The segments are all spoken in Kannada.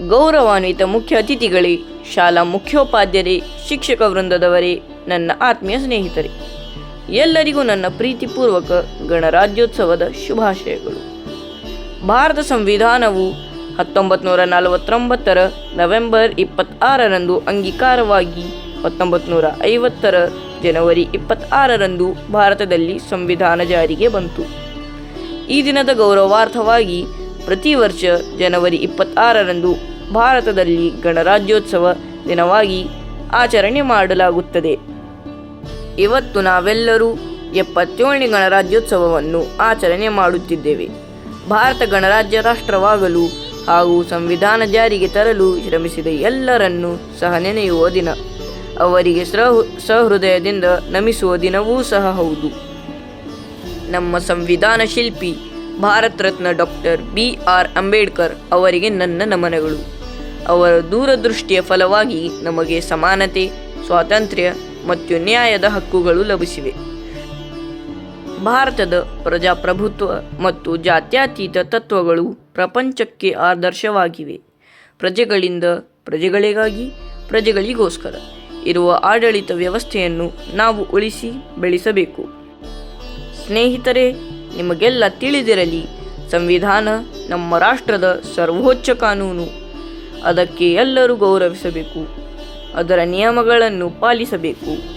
ಗೌರವಾನ್ವಿತ ಮುಖ್ಯ ಅತಿಥಿಗಳೇ, ಶಾಲಾ ಮುಖ್ಯೋಪಾಧ್ಯಾಯರೇ, ಶಿಕ್ಷಕ ವೃಂದದವರೇ, ನನ್ನ ಆತ್ಮೀಯ ಸ್ನೇಹಿತರೇ. ಎಲ್ಲರಿಗೂ ನನ್ನ ಪ್ರೀತಿಪೂರ್ವಕ ಗಣರಾಜ್ಯೋತ್ಸವದ ಶುಭಾಶಯಗಳು. ಭಾರತ ಸಂವಿಧಾನವು ಹತ್ತೊಂಬತ್ತು ನೂರ ನಲವತ್ತೊಂಬತ್ತರ ನವೆಂಬರ್ ಇಪ್ಪತ್ತಾರರಂದು ಅಂಗೀಕಾರವಾಗಿ ಹತ್ತೊಂಬತ್ತು ನೂರ ಐವತ್ತರ ಜನವರಿ ಇಪ್ಪತ್ತಾರರಂದು ಭಾರತದಲ್ಲಿ ಸಂವಿಧಾನ ಜಾರಿಗೆ ಬಂತು. ಈ ದಿನದ ಗೌರವಾರ್ಥವಾಗಿ ಪ್ರತಿ ವರ್ಷ ಜನವರಿ ಇಪ್ಪತ್ತಾರರಂದು ಭಾರತದಲ್ಲಿ ಗಣರಾಜ್ಯೋತ್ಸವ ದಿನವಾಗಿ ಆಚರಣೆ ಮಾಡಲಾಗುತ್ತದೆ. ಇವತ್ತು ನಾವೆಲ್ಲರೂ ಎಪ್ಪತ್ತೇಳನೇ ಗಣರಾಜ್ಯೋತ್ಸವವನ್ನು ಆಚರಣೆ ಮಾಡುತ್ತಿದ್ದೇವೆ. ಭಾರತ ಗಣರಾಜ್ಯ ರಾಷ್ಟ್ರವಾಗಲು ಹಾಗೂ ಸಂವಿಧಾನ ಜಾರಿಗೆ ತರಲು ಶ್ರಮಿಸಿದ ಎಲ್ಲರನ್ನೂ ಸಹ ನೆನೆಯುವ ದಿನ. ಅವರಿಗೆ ಸಹೃ, ಸಹೃದಯದಿಂದ ನಮಿಸುವ ದಿನವೂ ಸಹ ಹೌದು. ನಮ್ಮ ಸಂವಿಧಾನ ಶಿಲ್ಪಿ Bharat Ratna doctor B R Ambedkar ಅವರಿಗೆ ನನ್ನ ನಮನಗಳು. ಅವರ ದೂರದೃಷ್ಟಿಯ ಫಲವಾಗಿ ನಮಗೆ ಸಮಾನತೆ, ಸ್ವಾತಂತ್ರ್ಯ ಮತ್ತು ನ್ಯಾಯದ ಹಕ್ಕುಗಳು ಲಭಿಸಿವೆ. ಭಾರತದ ಪ್ರಜಾಪ್ರಭುತ್ವ ಮತ್ತು ಜಾತ್ಯತೀತ ತತ್ವಗಳು ಪ್ರಪಂಚಕ್ಕೆ ಆದರ್ಶವಾಗಿವೆ. ಪ್ರಜೆಗಳಿಂದ ಪ್ರಜೆಗಳಿಗಾಗಿ, ಪ್ರಜೆಗಳಿಗೋಸ್ಕರ ಇರುವ ಆಡಳಿತ ವ್ಯವಸ್ಥೆಯನ್ನು ನಾವು ಉಳಿಸಿ ಬೆಳೆಸಬೇಕು. ಸ್ನೇಹಿತರೆ ನಿಮಗೆಲ್ಲ ತಿಳಿದಿರಲಿ. ಸಂವಿಧಾನ ನಮ್ಮ ರಾಷ್ಟ್ರದ ಸರ್ವೋಚ್ಚ ಕಾನೂನು. ಅದಕ್ಕೆ ಎಲ್ಲರೂ ಗೌರವಿಸಬೇಕು. ಅದರ ನಿಯಮಗಳನ್ನು ಪಾಲಿಸಬೇಕು.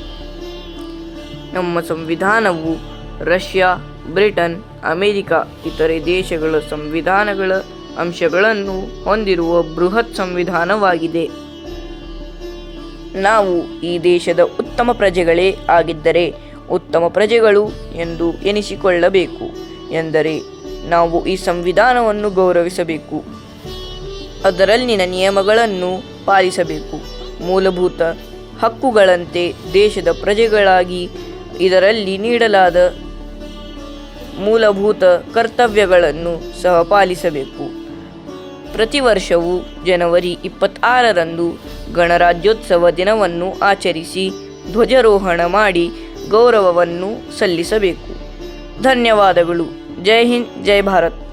ನಮ್ಮ ಸಂವಿಧಾನವು ರಷ್ಯಾ, ಬ್ರಿಟನ್, ಅಮೆರಿಕ ಇತರೆ ದೇಶಗಳ ಸಂವಿಧಾನಗಳ ಅಂಶಗಳನ್ನು ಹೊಂದಿರುವ ಬೃಹತ್ ಸಂವಿಧಾನವಾಗಿದೆ. ನಾವು ಈ ದೇಶದ ಉತ್ತಮ ಪ್ರಜೆಗಳೇ ಆಗಿದ್ದರೆ ಉತ್ತಮ ಪ್ರಜೆಗಳು ಎಂದು ಎನಿಸಿಕೊಳ್ಳಬೇಕು ಎಂದರೆ ನಾವು ಈ ಸಂವಿಧಾನವನ್ನು ಗೌರವಿಸಬೇಕು. ಅದರಲ್ಲಿನ ನಿಯಮಗಳನ್ನು ಪಾಲಿಸಬೇಕು. ಮೂಲಭೂತ ಹಕ್ಕುಗಳಂತೆ ದೇಶದ ಪ್ರಜೆಗಳಾಗಿ ಇದರಲ್ಲಿ ನೀಡಲಾದ ಮೂಲಭೂತ ಕರ್ತವ್ಯಗಳನ್ನು ಸಹ ಪಾಲಿಸಬೇಕು. ಪ್ರತಿ ವರ್ಷವೂ ಜನವರಿ ಇಪ್ಪತ್ತಾರರಂದು ಗಣರಾಜ್ಯೋತ್ಸವ ದಿನವನ್ನು ಆಚರಿಸಿ ಧ್ವಜಾರೋಹಣ ಮಾಡಿ ಗೌರವವನ್ನು ಸಲ್ಲಿಸಬೇಕು. ಧನ್ಯವಾದಗಳು. ಜೈ ಹಿಂದ್ ಜೈ ಭಾರತ್.